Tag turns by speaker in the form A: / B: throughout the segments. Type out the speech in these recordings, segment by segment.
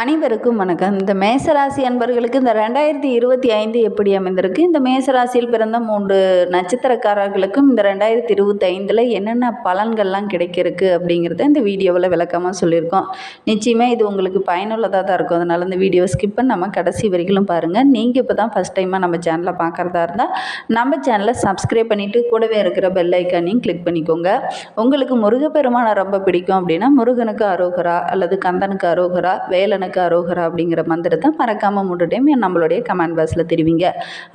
A: அனைவருக்கும் வணக்கம். இந்த மேசராசி அன்பர்களுக்கு இந்த ரெண்டாயிரத்தி இருபத்தி ஐந்து எப்படி அமைந்திருக்கு? இந்த மேசராசியில் பிறந்த மூன்று நட்சத்திரக்காரர்களுக்கும் இந்த ரெண்டாயிரத்தி இருபத்தி ஐந்தில் என்னென்ன பலன்கள்லாம் கிடைக்கிறதுக்கு அப்படிங்கிறத இந்த வீடியோவில் விளக்கமாக சொல்லியிருக்கோம். நிச்சயமாக இது உங்களுக்கு பயனுள்ளதாக தான் இருக்கும். அதனால் இந்த வீடியோ ஸ்கிப் பண்ணாமல் கடைசி வரைக்கும் பாருங்கள் நீங்கள் இப்போ தான் ஃபஸ்ட் டைமாக நம்ம சேனலை பார்க்குறதா இருந்தால் நம்ம சேனலை சப்ஸ்கிரைப் பண்ணிவிட்டு கூடவே இருக்கிற பெல் ஐக்கானையும் கிளிக் பண்ணிக்கோங்க. உங்களுக்கு முருகப்பெருமானை ரொம்ப பிடிக்கும் அப்படின்னா முருகனுக்கு அரோகரா அல்லது கந்தனுக்கு அரோகரா வேலனுக்கு அரோகரா அப்படிங்கிற மந்திரத்தை மறக்காமல் மூன்று டைம் நம்மளுடைய கமெண்ட் பாக்ஸில் தெரிவிங்க.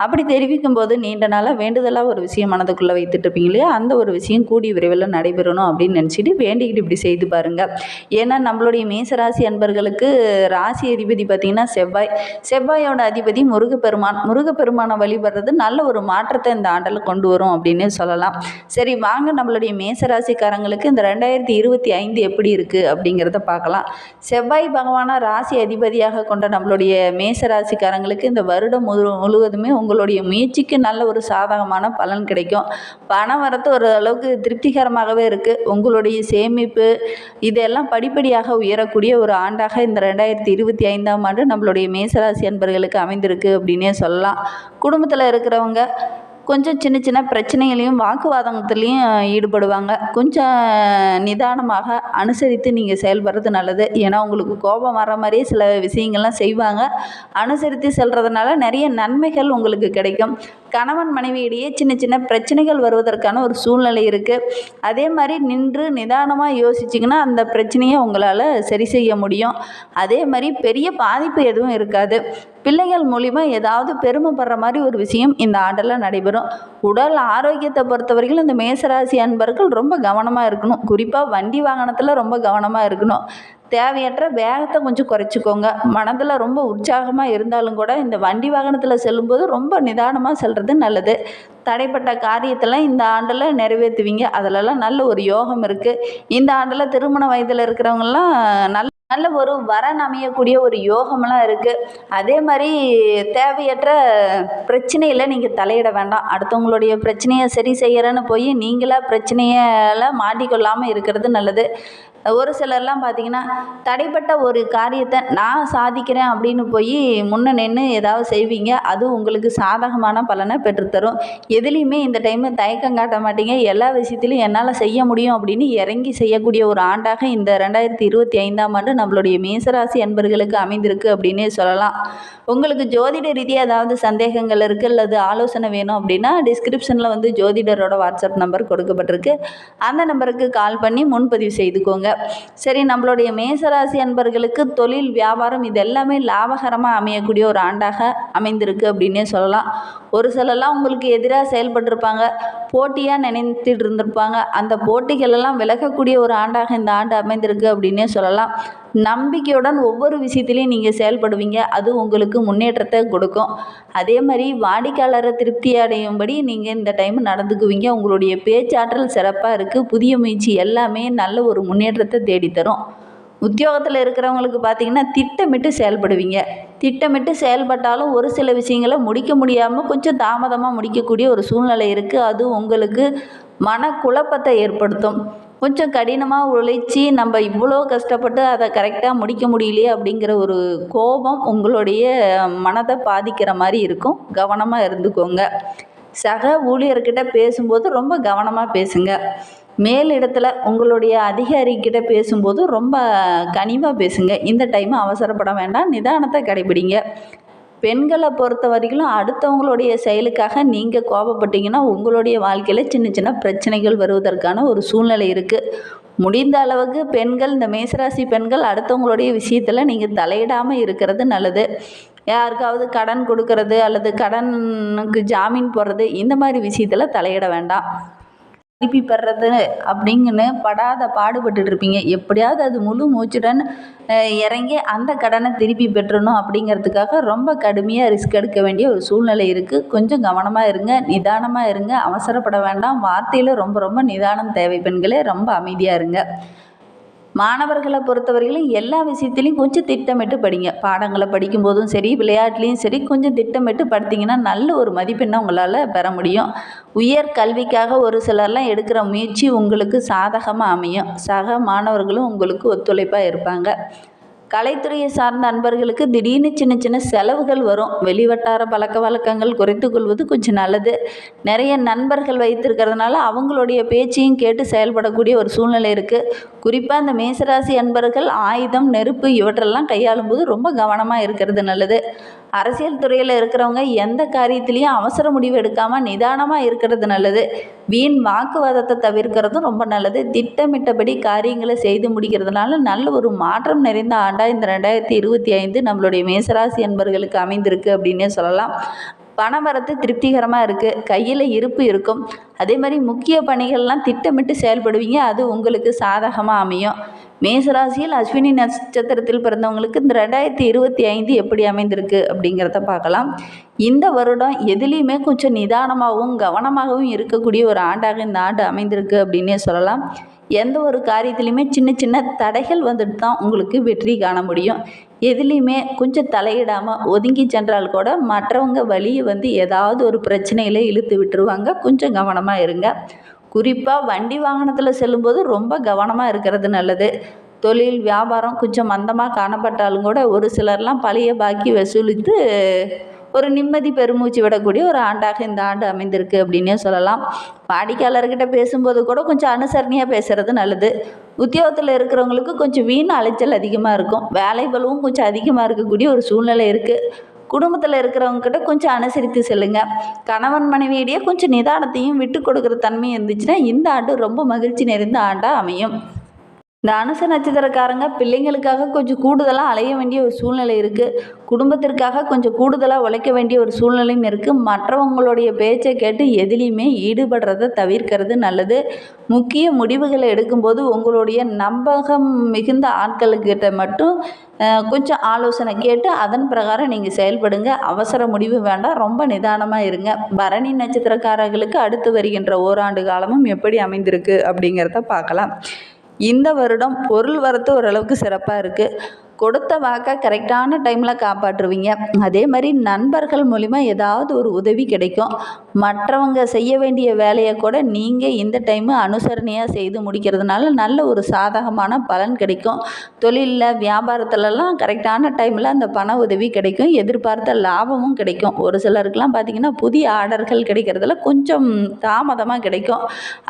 A: அப்படி தெரிவிக்கும் போது நீண்ட நாளாக வேண்டுதலாக ஒரு விஷயம் மனதுக்குள்ளே வைத்துட்டு இருப்பீங்க இல்லையா? அந்த ஒரு விஷயம் கூடி விரைவில் நடைபெறணும் அப்படின்னு நினச்சிட்டு வேண்டிக்கிட்டு இப்படி செய்து பாருங்கள் ஏன்னா நம்மளுடைய மேசராசி அன்பர்களுக்கு ராசி அதிபதி பார்த்திங்கன்னா செவ்வாய். செவ்வாயோட அதிபதி முருகப்பெருமான். முருகப்பெருமானை வழிபடுறது நல்ல ஒரு மாற்றத்தை இந்த ஆண்டில் கொண்டு வரும் அப்படின்னு சொல்லலாம். சரி வாங்க நம்மளுடைய மேசராசிக்காரங்களுக்கு இந்த ரெண்டாயிரத்தி இருபத்தி ஐந்து எப்படி இருக்குது அப்படிங்கிறத பார்க்கலாம். செவ்வாய் பகவானை ராசி அதிபதியாக கொண்ட நம்மளுடைய மேச ராசிக்காரங்களுக்கு இந்த வருடம் முழு முழுவதுமே உங்களுடைய முயற்சிக்கு நல்ல ஒரு சாதகமான பலன் கிடைக்கும். பண வரத்து ஒரு அளவுக்கு திருப்திகரமாகவே இருக்குது உங்களுடைய சேமிப்பு இதெல்லாம் படிப்படியாக உயரக்கூடிய ஒரு ஆண்டாக இந்த ரெண்டாயிரத்தி இருபத்தி ஐந்தாம் ஆண்டு நம்மளுடைய மேசராசி அன்பர்களுக்கு அமைந்திருக்கு அப்படின்னே சொல்லலாம். குடும்பத்தில் இருக்கிறவங்க கொஞ்சம் சின்ன சின்ன பிரச்சனைகளையும் வாக்குவாதத்துலேயும் ஈடுபடுவாங்க. கொஞ்சம் நிதானமாக அனுசரித்து நீங்கள் செயல்படுறது நல்லது. ஏன்னா உங்களுக்கு கோபம் வர மாதிரியே சில விஷயங்கள்லாம் செய்வாங்க. அனுசரித்து செல்கிறதுனால நிறைய நன்மைகள் உங்களுக்கு கிடைக்கும். கணவன் மனைவியிடையே சின்ன சின்ன பிரச்சனைகள் வருவதற்கான ஒரு சூழ்நிலை இருக்குது அதே மாதிரி நின்று நிதானமாக யோசிச்சிங்கன்னா அந்த பிரச்சனையை உங்களால் சரி செய்ய முடியும். அதே மாதிரி பெரிய பாதிப்பு எதுவும் இருக்காது. பிள்ளைகள் மூலிமா ஏதாவது பெருமைப்படுற மாதிரி ஒரு விஷயம் இந்த ஆண்டில் நடைபெறும். உடல் ஆரோக்கியத்தை பொறுத்த வரைக்கும் இந்த மேசராசி அன்பர்கள் ரொம்ப கவனமாக இருக்கணும். குறிப்பாக வண்டி வாகனத்தில் ரொம்ப கவனமாக இருக்கணும். தேவையற்ற வேகத்தை கொஞ்சம் குறைச்சிக்கோங்க. மனதில் ரொம்ப உற்சாகமாக இருந்தாலும் கூட இந்த வண்டி வாகனத்தில் செல்லும்போது ரொம்ப நிதானமாக செல்வது நல்லது. தடைப்பட்ட காரியத்தெல்லாம் இந்த ஆண்டில் நிறைவேற்றுவீங்க. அதிலெல்லாம் நல்ல ஒரு யோகம் இருக்குது இந்த ஆண்டில் திருமண வயதில் இருக்கிறவங்கலாம் நல்ல நல்ல ஒரு வரன் அமையக்கூடிய ஒரு யோகமெல்லாம் இருக்குது அதே மாதிரி தேவையற்ற பிரச்சனையில் நீங்கள் தலையிட வேண்டாம். அடுத்தவங்களுடைய பிரச்சனையை சரி செய்கிறேன்னு போய் நீங்களாக பிரச்சனையில் மாட்டிக்கொள்ளாமல் இருக்கிறது நல்லது. ஒரு சிலர்லாம் பார்த்தீங்கன்னா தடைப்பட்ட ஒரு காரியத்தை நான் சாதிக்கிறேன் அப்படின்னு போய் முன்ன நின்று ஏதாவது செய்வீங்க அது உங்களுக்கு சாதகமான பலனை பெற்றுத்தரும். எதுலேயுமே இந்த டைமு தயக்கம் காட்ட மாட்டீங்க. எல்லா விஷயத்துலையும் என்னால் செய்ய முடியும் அப்படின்னு இறங்கி செய்யக்கூடிய ஒரு ஆண்டாக இந்த ரெண்டாயிரத்தி இருபத்தி ஐந்தாம் ஆண்டு நம்மளுடைய மேசராசி அன்பர்களுக்கு அமைந்திருக்கு அப்படின்னே சொல்லலாம். உங்களுக்கு ஜோதிட ரீதியாக ஏதாவது சந்தேகங்கள் இருக்குது அல்லது ஆலோசனை வேணும் அப்படின்னா டிஸ்கிரிப்ஷனில் வந்து ஜோதிடரோட வாட்ஸ்அப் நம்பர் கொடுக்கப்பட்டிருக்கு. அந்த நம்பருக்கு கால் பண்ணி முன்பதிவு செய்துக்கோங்க. சரி நம்மளுடைய மேசராசி அன்பர்களுக்கு தொழில் வியாபாரம் இது எல்லாமே லாபகரமாக அமையக்கூடிய ஒரு ஆண்டாக அமைந்திருக்கு அப்படின்னே சொல்லலாம். ஒரு சிலர்லாம் உங்களுக்கு எதிராக செயல்பட்டிருப்பாங்க. போட்டியாக நினைத்துட்டு இருந்திருப்பாங்க அந்த போட்டிகளெல்லாம் விலகக்கூடிய ஒரு ஆண்டாக இந்த ஆண்டு அமைந்திருக்கு அப்படின்னே சொல்லலாம். நம்பிக்கையுடன் ஒவ்வொரு விஷயத்துலையும் நீங்கள் செயல்படுவீங்க. அது உங்களுக்கு முன்னேற்றத்தை கொடுக்கும். அதே மாதிரி வாடிக்கையாளரை திருப்தி அடையும்படி நீங்கள் இந்த டைம் நடந்துக்குவீங்க. உங்களுடைய பேச்சாற்றல் சிறப்பாக இருக்குது புதிய முயற்சி எல்லாமே நல்ல ஒரு முன்னேற்றத்தை தேடித்தரும். உத்தியோகத்தில் இருக்கிறவங்களுக்கு பார்த்தீங்கன்னா திட்டமிட்டு செயல்படுவீங்க. திட்டமிட்டு செயல்பட்டாலும் ஒரு சில விஷயங்களை முடிக்க முடியாமல் கொஞ்சம் தாமதமாக முடிக்கக்கூடிய ஒரு சூழ்நிலை இருக்குது அது உங்களுக்கு மனக்குழப்பத்தை ஏற்படுத்தும். கொஞ்சம் கடினமாக உழைச்சி நம்ம இவ்வளோ கஷ்டப்பட்டு அதை கரெக்டாக முடிக்க முடியலையே அப்படிங்கிற ஒரு கோபம் உங்களுடைய மனதை பாதிக்கிற மாதிரி இருக்கும். கவனமாக இருந்துக்கோங்க. சக ஊழியர்கிட்ட பேசும்போது ரொம்ப கவனமாக பேசுங்க. மேல் இடத்துல உங்களுடைய அதிகாரிக்கிட்ட பேசும்போது ரொம்ப கனிவாக பேசுங்க. இந்த டைம் அவசரப்பட வேண்டாம். நிதானத்தை கடைபிடிங்க. பெண்களை பொறுத்த வரைக்கும் அடுத்தவங்களுடைய செயலுக்காக நீங்கள் கோபப்பட்டீங்கன்னா உங்களுடைய வாழ்க்கையில் சின்ன சின்ன பிரச்சனைகள் வருவதற்கான ஒரு சூழ்நிலை இருக்குது முடிந்த அளவுக்கு பெண்கள் இந்த மேசராசி பெண்கள் அடுத்தவங்களுடைய விஷயத்தில் நீங்கள் தலையிடாமல் இருக்கிறது நல்லது. யாருக்காவது கடன் கொடுக்கறது அல்லது கடனுக்கு ஜாமீன் போடுறது இந்த மாதிரி விஷயத்தில் தலையிட வேண்டாம். திருப்பி பெறது அப்படிங்கன்னு படாத பாடுபட்டுட்டு இருப்பீங்க எப்படியாவது அது முழு மூச்சுடன் இறங்கி அந்த கடனை திருப்பி பெற்றணும் அப்படிங்கிறதுக்காக ரொம்ப கடுமையாக ரிஸ்க் எடுக்க வேண்டிய ஒரு சூழ்நிலை இருக்குது கொஞ்சம் கவனமாக இருங்க நிதானமாக இருங்க அவசரப்பட வேண்டாம். வார்த்தையில் ரொம்ப ரொம்ப நிதானம் தேவை பெண்களே. ரொம்ப அமைதியாக இருங்க. மாணவர்களை பொறுத்தவரையிலும் எல்லா விஷயத்துலையும் கொஞ்சம் திட்டமிட்டு படிங்க. பாடங்களை படிக்கும்போதும் சரி விளையாட்டுலேயும் சரி கொஞ்சம் திட்டமிட்டு படித்தீங்கன்னா நல்ல ஒரு மதிப்பெண்ணை உங்களால் பெற முடியும். உயர் கல்விக்காக ஒரு சிலர்லாம் எடுக்கிற முயற்சி உங்களுக்கு சாதகமாக அமையும். சக மாணவர்களும் உங்களுக்கு ஒத்துழைப்பாக இருப்பாங்க. கலைத்துறையை சார்ந்த அன்பர்களுக்கு திடீர்னு சின்ன சின்ன செலவுகள் வரும். வெளிவட்டார பழக்க வழக்கங்கள் குறைத்து கொள்வது கொஞ்சம் நல்லது. நிறைய நண்பர்கள் வைத்திருக்கிறதுனால அவங்களுடைய பேச்சையும் கேட்டு செயல்படக்கூடிய ஒரு சூழ்நிலை இருக்குது குறிப்பாக இந்த மேசராசி அன்பர்கள் ஆயுதம் நெருப்பு இவற்றெல்லாம் கையாளும் போது ரொம்ப கவனமாக இருக்கிறது நல்லது. அரசியல் துறையில் இருக்கிறவங்க எந்த காரியத்திலையும் அவசர முடிவு எடுக்காமல் நிதானமாக இருக்கிறது நல்லது. வீண் வாக்குவாதத்தை தவிர்க்கிறதும் ரொம்ப நல்லது. திட்டமிட்டபடி காரியங்களை செய்து முடிக்கிறதுனால நல்ல ஒரு மாற்றம் நிறைந்த ஆண்டாக இந்த ரெண்டாயிரத்தி இருபத்தி ஐந்து நம்மளுடைய மேசராசி என்பர்களுக்கு அமைந்திருக்கு அப்படின்னே சொல்லலாம். பணவரத்து திருப்திகரமாக இருக்குது கையில் இருப்பு இருக்கும். அதே மாதிரி முக்கிய பணிகள்லாம் திட்டமிட்டு செயல்படுவீங்க. அது உங்களுக்கு சாதகமாக அமையும். மேசராசியில் அஸ்வினி நட்சத்திரத்தில் பிறந்தவங்களுக்கு இந்த ரெண்டாயிரத்தி இருபத்தி ஐந்து எப்படி அமைந்திருக்கு அப்படிங்கிறத பார்க்கலாம். இந்த வருடம் எதுலேயுமே கொஞ்சம் நிதானமாகவும் கவனமாகவும் இருக்கக்கூடிய ஒரு ஆண்டாக இந்த ஆண்டு அமைந்திருக்கு அப்படின்னே சொல்லலாம். எந்த ஒரு காரியத்துலேயுமே சின்ன சின்ன தடைகள் வந்துட்டு தான் உங்களுக்கு வெற்றி காண முடியும். எதுலேயுமே கொஞ்சம் தலையிடாமல் ஒதுங்கி சென்றால் கூட மற்றவங்க வழியை வந்து ஏதாவது ஒரு பிரச்சனையில் இழுத்து விட்டுருவாங்க. கொஞ்சம் கவனமாக இருங்க. குறிப்பாக வண்டி வாகனத்தில் செல்லும்போது ரொம்ப கவனமாக இருக்கிறது நல்லது. தொழில் வியாபாரம் கொஞ்சம் மந்தமாக காணப்பட்டாலும் கூட ஒரு சிலர்லாம் பழைய பாக்கி வசூலித்து ஒரு நிம்மதி பெருமூச்சு விடக்கூடிய ஒரு ஆண்டாக இந்த ஆண்டு அமைந்திருக்கு அப்படின்னே சொல்லலாம். வாடிக்கையாளர்கிட்ட பேசும்போது கூட கொஞ்சம் அனுசரணையாக பேசுகிறது நல்லது. உத்தியோகத்தில் இருக்கிறவங்களுக்கு கொஞ்சம் வீண் அலைச்சல் அதிகமாக இருக்கும். வேலை பலுவும் கொஞ்சம் அதிகமாக இருக்கக்கூடிய ஒரு சூழ்நிலை இருக்குது குடும்பத்தில் இருக்கிறவங்க கிட்ட கொஞ்சம் அனுசரித்து செல்லுங்க. கணவன் மனைவியிடையே கொஞ்சம் நிதானத்தையும் விட்டு கொடுக்குற தன்மை இருந்துச்சுன்னா இந்த ஆண்டு ரொம்ப மகிழ்ச்சி நிறைந்த ஆண்டாக அமையும். இந்த அனுச நட்சத்திரக்காரங்க பிள்ளைங்களுக்காக கொஞ்சம் கூடுதலாக அலைய வேண்டிய ஒரு சூழ்நிலை இருக்குது குடும்பத்திற்காக கொஞ்சம் கூடுதலாக உழைக்க வேண்டிய ஒரு சூழ்நிலையும் இருக்குது மற்றவங்களுடைய பேச்சை கேட்டு எதிலையுமே ஈடுபடுறத தவிர்க்கிறது நல்லது. முக்கிய முடிவுகளை எடுக்கும்போது உங்களுடைய நம்பகம் மிகுந்த ஆட்களுக்கிட்ட மட்டும் கொஞ்சம் ஆலோசனை கேட்டு அதன் பிரகாரம் நீங்கள் செயல்படுங்க. அவசர முடிவு வேண்டாம். ரொம்ப நிதானமாக இருங்க. பரணி நட்சத்திரக்காரர்களுக்கு அடுத்து வருகின்ற ஓராண்டு காலமும் எப்படி அமைந்திருக்கு அப்படிங்கிறத பார்க்கலாம். இந்த வருடம் பொருள் வரத்து ஓரளவுக்கு சிறப்பாக இருக்குது கொடுத்த வாக்கை கரெக்டான டைமில் காப்பாற்றுவீங்க. அதே மாதிரி நண்பர்கள் மூலிமா ஏதாவது ஒரு உதவி கிடைக்கும். மற்றவங்க செய்ய வேண்டிய வேலையை கூட நீங்கள் இந்த டைமு அனுசரணையாக செய்து முடிக்கிறதுனால நல்ல ஒரு சாதகமான பலன் கிடைக்கும். தொழிலில் வியாபாரத்துலலாம் கரெக்டான டைமில் அந்த பண உதவி கிடைக்கும். எதிர்பார்த்த லாபமும் கிடைக்கும். ஒரு சிலருக்குலாம் பார்த்திங்கன்னா புதிய ஆர்டர்கள் கிடைக்கிறதுல கொஞ்சம் தாமதமாக கிடைக்கும்.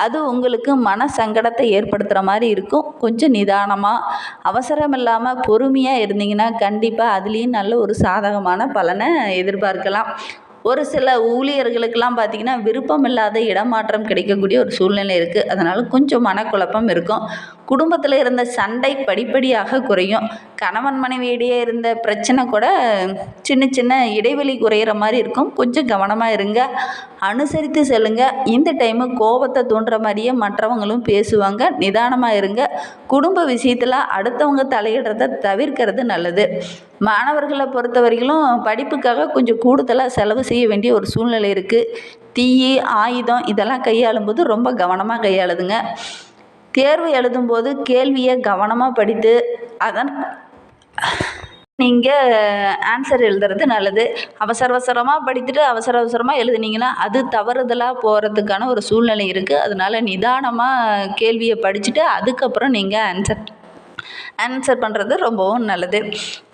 A: அது உங்களுக்கு மன சங்கடத்தை ஏற்படுத்துகிற மாதிரி இருக்கும். கொஞ்சம் நிதானமாக அவசரம் இல்லாமல் பொறுமையாக இருந்தீங்கன்னா கண்டிப்பாக அதுலேயும் நல்ல ஒரு சாதகமான பலனை எதிர்பார்க்கலாம். ஒரு சில ஊழியர்களுக்கெல்லாம் பார்த்திங்கன்னா விருப்பம் இல்லாத இடமாற்றம் கிடைக்கக்கூடிய ஒரு சூழ்நிலை இருக்குது அதனால் கொஞ்சம் மனக்குழப்பம் இருக்கும். குடும்பத்தில் இருந்த சண்டை படிப்படியாக குறையும். கணவன் மனைவியிடையே இருந்த பிரச்சனை கூட சின்ன சின்ன இடைவெளி குறையிற மாதிரி இருக்கும். கொஞ்சம் கவனமாக இருங்க. அனுசரித்து செல்லுங்க. இந்த டைமு கோபத்தை தூண்டுற மாதிரியே மற்றவங்களும் பேசுவாங்க. நிதானமாக இருங்க. குடும்ப விஷயத்தில் அடுத்தவங்க தலையிடுறத தவிர்க்கிறது நல்லது. மாணவர்களை பொறுத்த வரையிலும் படிப்புக்காக கொஞ்சம் கூடுதலாக செலவு செய்ய வேண்டிய ஒரு சூழ்நிலை இருக்குது தீ ஆயுதம் இதெல்லாம் கையாளும்போது ரொம்ப கவனமாக கையாளுதுங்க. தேர்வு எழுதும்போது கேள்வியை கவனமாக படித்து அதன் நீங்கள் ஆன்சர் எழுதுறது நல்லது. அவசர அவசரமாக படித்துட்டு அவசர அவசரமாக எழுதுனீங்கன்னா அது தவறுதலாக போகிறதுக்கான ஒரு சூழ்நிலை இருக்குது அதனால் நிதானமாக கேள்வியை படிச்சுட்டு அதுக்கப்புறம் நீங்கள் ஆன்சர் ஆன்சர் பண்ணுறது ரொம்பவும் நல்லது.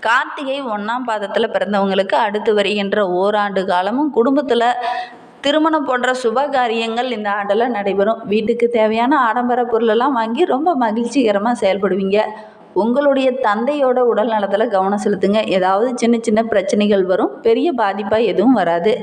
A: கார்த்திகை ஒன்றாம் பாதத்தில் பிறந்தவங்களுக்கு அடுத்து வருகின்ற ஓராண்டு காலமும் குடும்பத்தில் திருமணம் போன்ற சுப காரியங்கள் இந்த ஆண்டில் நடைபெறும். வீட்டுக்கு தேவையான ஆடம்பர பொருளெல்லாம் வாங்கி ரொம்ப மகிழ்ச்சிகரமாக செயல்படுவீங்க. உங்களுடைய தந்தையோட உடல் நலத்தில் கவனம் செலுத்துங்க. ஏதாவது சின்ன சின்ன பிரச்சனைகள் வரும். பெரிய பாதிப்பாக எதுவும் வராது.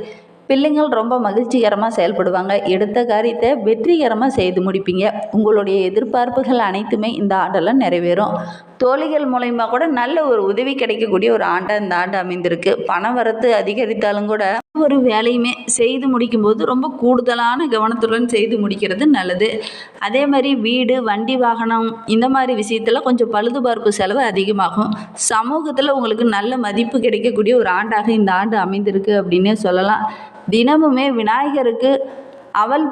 A: பிள்ளைங்கள் ரொம்ப மகிழ்ச்சிகரமாக செயல்படுவாங்க. எடுத்த காரியத்தை வெற்றிகரமாக செய்து முடிப்பீங்க. உங்களுடைய எதிர்பார்ப்புகள் அனைத்துமே இந்த ஆண்டில் நிறைவேறும். தோழிகள் மூலயமா கூட நல்ல ஒரு உதவி கிடைக்கக்கூடிய ஒரு ஆண்டாக இந்த ஆண்டு அமைந்திருக்கு. பண வரத்து அதிகரித்தாலும் கூட ஒரு வேலையுமே செய்து முடிக்கும்போது ரொம்ப கூடுதலான கவனத்துடன் செய்து முடிக்கிறது நல்லது. அதே மாதிரி வீடு வண்டி வாகனம் இந்த மாதிரி விஷயத்தில் கொஞ்சம் பழுதுபார்ப்பு செலவு அதிகமாகும். சமூகத்தில் உங்களுக்கு நல்ல மதிப்பு கிடைக்கக்கூடிய ஒரு ஆண்டாக இந்த ஆண்டு அமைந்திருக்கு அப்படின்னே சொல்லலாம். தினமுமே விநாயகருக்கு அவள்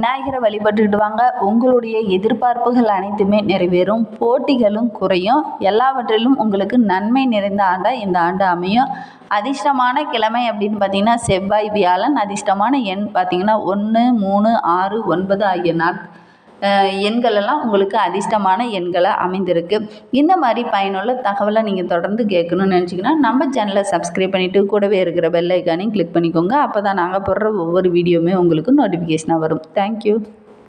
A: விநாயகரை வழிபட்டுக்கிட்டு வாங்க உங்களுடைய எதிர்பார்ப்புகள் அனைத்துமே நிறைவேறும். போட்டிகளும் குறையும். எல்லாவற்றிலும் உங்களுக்கு நன்மை நிறைந்த ஆண்டாக இந்த ஆண்டு அமையும். அதிர்ஷ்டமான கிழமை அப்படின்னு பார்த்தீங்கன்னா செவ்வாய் வியாழன். அதிர்ஷ்டமான எண் பார்த்தீங்கன்னா ஒன்று மூணு ஆறு ஒன்பது ஆகிய நாள் எண்களெல்லாம் எண்கள் எல்லாம் உங்களுக்கு அதிர்ஷ்டமான எண்களை அமைந்திருக்கு. இந்த மாதிரி பயனுள்ள தகவலை நீங்கள் தொடர்ந்து கேட்கணும்னு நினச்சிங்கன்னா நம்ம சேனலை சப்ஸ்கிரைப் பண்ணிவிட்டு கூடவே இருக்கிற பெல் ஐக்கானையும் கிளிக் பண்ணிக்கோங்க. அப்போ தான் நாங்கள் போடுற ஒவ்வொரு வீடியோவுமே உங்களுக்கு நோட்டிஃபிகேஷனாக வரும். தேங்க்யூ